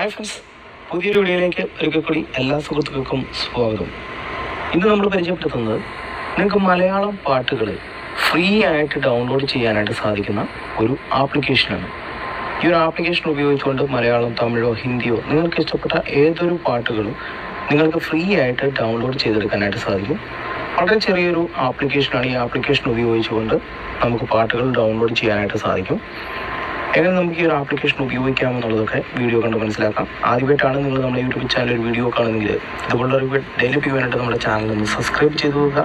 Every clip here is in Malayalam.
ഹായ് ഫ്രണ്ട്സ് പുതിയൊരു വീഡിയോയിലേക്ക് ഒരിക്കൽ കൂടി എല്ലാ സുഹൃത്തുക്കൾക്കും സ്വാഗതം. ഇന്ന് നമ്മൾ പരിചയപ്പെടുത്തുന്നത് നിങ്ങൾക്ക് മലയാളം പാട്ടുകൾ ഫ്രീ ആയിട്ട് ഡൗൺലോഡ് ചെയ്യാനായിട്ട് സാധിക്കുന്ന ഒരു ആപ്ലിക്കേഷനാണ് ഈ ഒരു ആപ്ലിക്കേഷൻ ഉപയോഗിച്ചുകൊണ്ട് മലയാളം തമിഴോ ഹിന്ദിയോ നിങ്ങൾക്ക് ഇഷ്ടപ്പെട്ട ഏതൊരു പാട്ടുകളും നിങ്ങൾക്ക് ഫ്രീ ആയിട്ട് ഡൗൺലോഡ് ചെയ്തെടുക്കാനായിട്ട് സാധിക്കും. വളരെ ചെറിയൊരു ആപ്ലിക്കേഷനാണ് ഈ ആപ്ലിക്കേഷൻ ഉപയോഗിച്ചുകൊണ്ട് നമുക്ക് പാട്ടുകൾ ഡൗൺലോഡ് ചെയ്യാനായിട്ട് സാധിക്കും. എങ്ങനെ നമുക്ക് ഈ ഒരു ആപ്ലിക്കേഷൻ ഉപയോഗിക്കാമെന്നുള്ളതൊക്കെ വീഡിയോ കണ്ട് മനസ്സിലാക്കാം. ആദ്യമായിട്ടാണ് നിങ്ങൾ നമ്മുടെ യൂട്യൂബ് ചാനൽ ഒരു വീഡിയോ കാണുന്നെങ്കിൽ ഇതുപോലുള്ള ഒരു ഡെയിലി ചെയ്യാനായിട്ട് നമ്മുടെ ചാനൽ ഒന്ന് സബ്സ്ക്രൈബ് ചെയ്ത് നോക്കുക.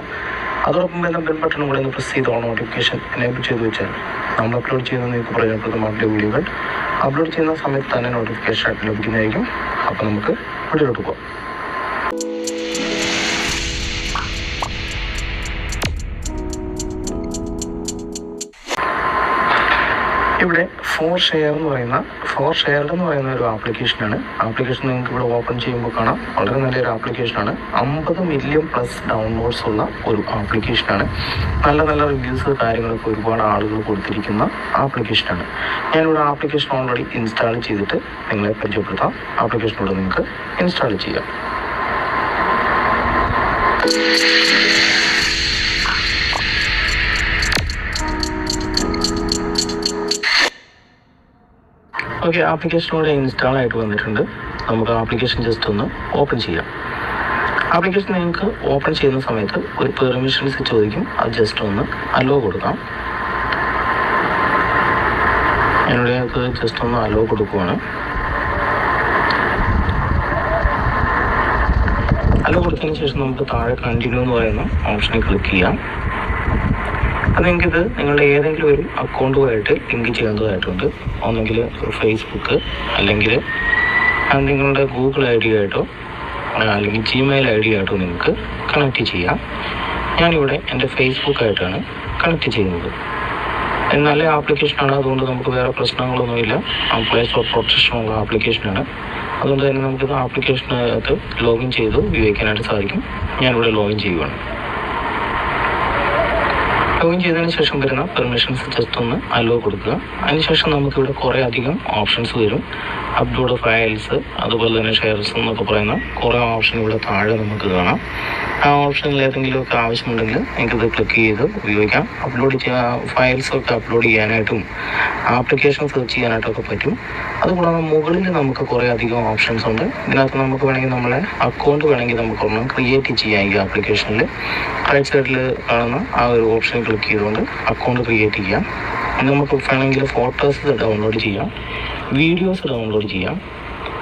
അതോടൊപ്പം തന്നെ ബെൽ ബട്ടൺ കൂടെ ഒന്ന് പ്രസ് ചെയ്ത് നോട്ടിഫിക്കേഷൻ എനേബിൾ ചെയ്ത് വെച്ചാൽ നമ്മൾ അപ്ലോഡ് ചെയ്യുന്ന നിങ്ങൾക്ക് പ്രയോജനപ്രദമായിട്ടുള്ള വീഡിയോകൾ അപ്ലോഡ് ചെയ്യുന്ന സമയത്ത് തന്നെ നോട്ടിഫിക്കേഷൻ ലഭിക്കുന്നതായിരിക്കും. അപ്പോൾ നമുക്ക് വീഡിയോട്ട് പോകാം ഫോർ ഷെയർ എന്ന് പറയുന്ന ഫോർ ഷെയർ എന്ന് പറയുന്ന ഒരു ആപ്ലിക്കേഷനാണ് ആപ്ലിക്കേഷൻ നിങ്ങൾക്ക് ഇവിടെ ഓപ്പൺ ചെയ്യുമ്പോൾ കാണാം. വളരെ നല്ലൊരു ആപ്ലിക്കേഷനാണ് അമ്പത് മില്യൺ പ്ലസ് ഡൗൺലോഡ്സ് ഉള്ള ഒരു ആപ്ലിക്കേഷനാണ് നല്ല നല്ല റിവ്യൂസ് കാര്യങ്ങളൊക്കെ ഒരുപാട് ആളുകൾ കൊടുത്തിരിക്കുന്ന ആപ്ലിക്കേഷനാണ് ഞാനിവിടെ ആപ്ലിക്കേഷൻ ഓൾറെഡി ഇൻസ്റ്റാൾ ചെയ്തിട്ട് നിങ്ങളെ പരിചയപ്പെടുത്താം. ആപ്ലിക്കേഷനോട് നിങ്ങൾക്ക് ഇൻസ്റ്റാൾ ചെയ്യാം. ഓക്കെ ആപ്ലിക്കേഷൻ ഇവിടെ ഇൻസ്റ്റാൾ ആയിട്ട് വന്നിട്ടുണ്ട്. നമുക്ക് ആപ്ലിക്കേഷൻ ജസ്റ്റ് ഒന്ന് ഓപ്പൺ ചെയ്യാം. ആപ്ലിക്കേഷൻ നിങ്ങൾക്ക് ഓപ്പൺ ചെയ്യുന്ന സമയത്ത് ഒരു പെർമിഷൻസ് ചോദിക്കും. അത് ജസ്റ്റ് ഒന്ന് അലോ കൊടുക്കാം. എന്നോട് ഞങ്ങൾക്ക് ജസ്റ്റ് ഒന്ന് അലോ കൊടുക്കുവാണ്. അലോ കൊടുത്തതിന് ശേഷം നമുക്ക് താഴെ കണ്ടിന്യൂ എന്ന് പറയുന്ന ഓപ്ഷനിൽ ക്ലിക്ക് ചെയ്യാം. അത് ഇത് നിങ്ങളുടെ ഏതെങ്കിലും ഒരു അക്കൗണ്ടുമായിട്ട് ലിങ്ക് ചെയ്യേണ്ടതായിട്ടുണ്ട് ഒന്നെങ്കിൽ ഫേസ്ബുക്ക് അല്ലെങ്കിൽ നിങ്ങളുടെ ഗൂഗിൾ ഐ ഡി ആയിട്ടോ അല്ലെങ്കിൽ ജിമെയിൽ ഐ ഡി ആയിട്ടോ നിങ്ങൾക്ക് കണക്ട് ചെയ്യാം. ഞാനിവിടെ എന്റെ ഫേസ്ബുക്ക് ആയിട്ടാണ് കണക്ട് ചെയ്യുന്നത്. നല്ല ആപ്ലിക്കേഷനാണ് അതുകൊണ്ട് നമുക്ക് വേറെ പ്രശ്നങ്ങളൊന്നുമില്ല. പ്ലേ സ്റ്റോർ പ്രൊട്ടക്ഷനുള്ള ആപ്ലിക്കേഷനാണ് അതുകൊണ്ട് തന്നെ നമുക്കിത് ആപ്ലിക്കേഷനകത്ത് ലോഗിൻ ചെയ്ത് ഉപയോഗിക്കാനായിട്ട് സാധിക്കും. ഞാനിവിടെ ലോഗിൻ ചെയ്യുവാണ്. ലോഗിൻ ചെയ്തതിന് ശേഷം വരുന്ന പെർമിഷൻസ് ജസ്റ്റ് ഒന്ന് അലോ കൊടുക്കുക. അതിനുശേഷം നമുക്കിവിടെ കുറേ അധികം ഓപ്ഷൻസ് വരും. അപ്ലോഡ് ഫയൽസ് അതുപോലെ തന്നെ ഷെയർസ് എന്നൊക്കെ പറയുന്ന കുറേ ഓപ്ഷൻ ഇവിടെ താഴെ നമുക്ക് കാണാം. ആ ഓപ്ഷനിൽ ഏതെങ്കിലുമൊക്കെ ആവശ്യമുണ്ടെങ്കിൽ നിങ്ങൾക്കിത് ക്ലിക്ക് ചെയ്ത് ഉപയോഗിക്കാം. അപ്ലോഡ് ചെയ്യാൻ ഫയൽസൊക്കെ അപ്ലോഡ് ചെയ്യാനായിട്ടും ആപ്ലിക്കേഷൻ സെർച്ച് ചെയ്യാനായിട്ടൊക്കെ പറ്റും. അതുകൂടാതെ മുകളിൽ നമുക്ക് കുറേ അധികം ഓപ്ഷൻസ് ഉണ്ട്. ഇതിനകത്ത് നമുക്ക് വേണമെങ്കിൽ നമ്മളെ അക്കൗണ്ട് വേണമെങ്കിൽ നമുക്ക് ഒരെണ്ണം ക്രിയേറ്റ് ചെയ്യാം ഈ ആപ്ലിക്കേഷനിൽ റൈറ്റ് സൈഡിൽ കാണുന്ന ആ ഒരു ഓപ്ഷൻ ക്ലിക്ക് ചെയ്തുകൊണ്ട് അക്കൗണ്ട് ക്രിയേറ്റ് ചെയ്യാം. നമുക്ക് വേണമെങ്കിൽ ഫോട്ടോസ് ഡൗൺലോഡ് ചെയ്യാം. വീഡിയോസ് ഡൗൺലോഡ് ചെയ്യാം.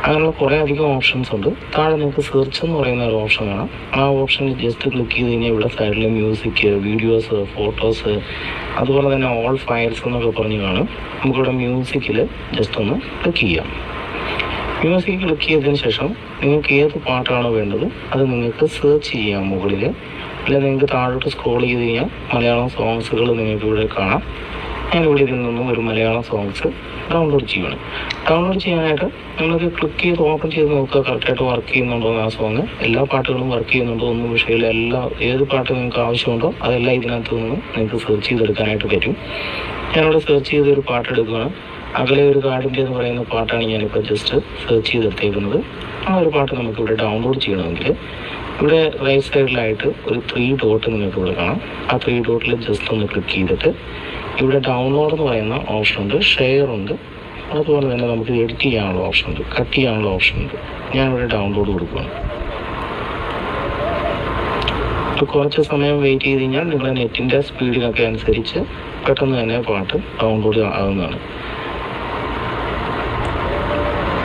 അങ്ങനെയുള്ള കുറേ അധികം ഓപ്ഷൻസ് ഉണ്ട്. താഴെ നിങ്ങൾക്ക് സെർച്ച് എന്ന് പറയുന്ന ഒരു ഓപ്ഷൻ കാണാം ആ ഓപ്ഷനിൽ ജസ്റ്റ് ക്ലിക്ക് ചെയ്ത് കഴിഞ്ഞാൽ ഇവിടെ സൈഡിൽ മ്യൂസിക് വീഡിയോസ് ഫോട്ടോസ് അതുപോലെ തന്നെ ഓൾ ഫയൽസ് എന്നൊക്കെ പറഞ്ഞ് കാണും. നമുക്കിവിടെ മ്യൂസിക്കിൽ ജസ്റ്റ് ഒന്ന് ക്ലിക്ക് ചെയ്യാം. മ്യൂസിക് ക്ലിക്ക് ചെയ്തതിന് ശേഷം നിങ്ങൾക്ക് ഏത് പാട്ടാണോ വേണ്ടത് അത് നിങ്ങൾക്ക് സെർച്ച് ചെയ്യാം മുകളിൽ അല്ല നിങ്ങൾക്ക് താഴോട്ട് സ്ക്രോൾ ചെയ്ത് കഴിഞ്ഞാൽ മലയാളം സോങ്സുകൾ നിങ്ങൾക്ക് ഇവിടെ കാണാം. ഇവിടെ ഇതിൽ നിന്നും ഒരു മലയാളം സോങ്സ് ഡൗൺലോഡ് ചെയ്യണം ഡൗൺലോഡ് ചെയ്യാനായിട്ട് നിങ്ങൾക്ക് ക്ലിക്ക് ചെയ്ത് ഓപ്പൺ ചെയ്ത് നോക്കുക. കറക്റ്റായിട്ട് വർക്ക് ചെയ്യുന്നുണ്ടോ ആ സോങ് എല്ലാ പാട്ടുകളും വർക്ക് ചെയ്യുന്നുണ്ടോ ഒന്നും വിഷയമില്ല എല്ലാ ഏത് പാട്ട് നിങ്ങൾക്ക് ആവശ്യമുണ്ടോ അതെല്ലാം ഇതിനകത്ത് നിന്ന് നിങ്ങൾക്ക് സെർച്ച് ചെയ്തെടുക്കാനായിട്ട് പറ്റും. ഞാനിവിടെ സെർച്ച് ചെയ്ത് ഒരു പാട്ട് എടുക്കുകയാണ്. അകലെ ഒരു കാടിന്റെ എന്ന് പറയുന്ന പാട്ടാണ് ഞാനിപ്പോൾ ജസ്റ്റ് സെർച്ച് ചെയ്തെടുത്തേക്കുന്നത്. ആ ഒരു പാട്ട് നമുക്കിവിടെ ഡൗൺലോഡ് ചെയ്യണമെങ്കിൽ ഇവിടെ റൈറ്റ് സൈഡിലായിട്ട് ഒരു ത്രീ ഡോട്ട് നിങ്ങൾക്ക് ഇവിടെ കാണാം. ആ ത്രീ ഡോട്ടിൽ ജസ്റ്റ് ഒന്ന് ക്ലിക്ക് ചെയ്തിട്ട് ഇവിടെ ഡൗൺലോഡ് എന്ന് പറയുന്ന ഓപ്ഷൻ ഉണ്ട് ഷെയർ ഉണ്ട്. അതുപോലെ തന്നെ നമുക്ക് എഡിറ്റ് ചെയ്യാനുള്ള ഓപ്ഷൻ ഉണ്ട് കട്ട് ചെയ്യാനുള്ള ഓപ്ഷൻ ഉണ്ട്. ഞാൻ ഇവിടെ ഡൗൺലോഡ് കൊടുക്കുകയാണ് ഇപ്പോൾ കുറച്ച് സമയം വെയിറ്റ് ചെയ്ത് കഴിഞ്ഞാൽ നിങ്ങളുടെ നെറ്റിന്റെ സ്പീഡിനൊക്കെ അനുസരിച്ച് പെട്ടെന്ന് തന്നെ പാട്ട് ഡൗൺലോഡ് ആകുന്നതാണ്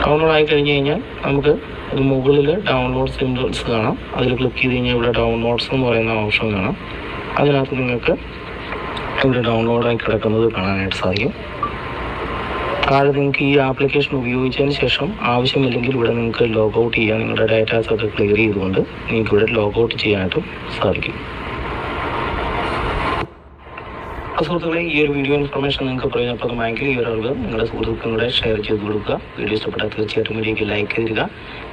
ഡൗൺലോഡ് ആയി കഴിഞ്ഞ് കഴിഞ്ഞാൽ നമുക്ക് മുകളിൽ ഡൗൺലോഡ് സിംബിൾസ് കാണാം. അതിൽ ക്ലിക്ക് ചെയ്ത് കഴിഞ്ഞാൽ ഇവിടെ ഡൗൺലോഡ്സ് എന്ന് പറയുന്ന ഓപ്ഷൻ കാണാം. അതിനകത്ത് നിങ്ങൾക്ക് ഇവിടെ ഡൗൺലോഡായി കിടക്കുന്നത് കാണാനായിട്ട് സാധിക്കും. താഴെ നിങ്ങൾക്ക് ഈ ആപ്ലിക്കേഷൻ ഉപയോഗിച്ചതിന് ശേഷം ആവശ്യമില്ലെങ്കിൽ ഇവിടെ നിങ്ങൾക്ക് ലോഗൗട്ട് ചെയ്യാൻ നിങ്ങളുടെ ഡാറ്റാസ് ഒക്കെ ക്ലിയർ ചെയ്തുകൊണ്ട് നിങ്ങൾക്ക് ഇവിടെ ലോഗൗട്ട് ചെയ്യാനായിട്ടും സാധിക്കും. അപ്പോൾ സുഹൃത്തുക്കളെ ഈ ഒരു വീഡിയോ ഇൻഫർമേഷൻ നിങ്ങൾക്ക് പ്രയോജനപ്രദമായെങ്കിൽ ഈ ഒരാൾക്ക് നിങ്ങളുടെ സുഹൃത്തുക്കളുടെ ഷെയർ ചെയ്ത് കൊടുക്കുക. വീഡിയോ ഇഷ്ടപ്പെട്ടാൽ തീർച്ചയായിട്ടും വീഡിയോക്ക് ലൈക്ക് ചെയ്തിരിക്കുക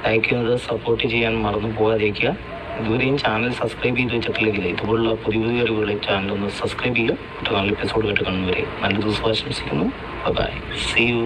ലൈക്ക് ചെയ്യുന്നത് സപ്പോർട്ട് ചെയ്യാൻ മറന്നു പോകാതിരിക്കുക. ഇതുവരെയും ചാനൽ സബ്സ്ക്രൈബ് ചെയ്ത് വെച്ചിട്ടില്ലെങ്കിൽ ഇതുപോലുള്ള പുതിയ പുതിയ അറിവുകളെ ചാനൽ ഒന്ന് സബ്സ്ക്രൈബ് ചെയ്യുക. മറ്റു നല്ല എപ്പിസോഡുമായിട്ട് കാണുന്നവരെ നല്ല ദിവസം ആശംസിക്കുന്നു. By C U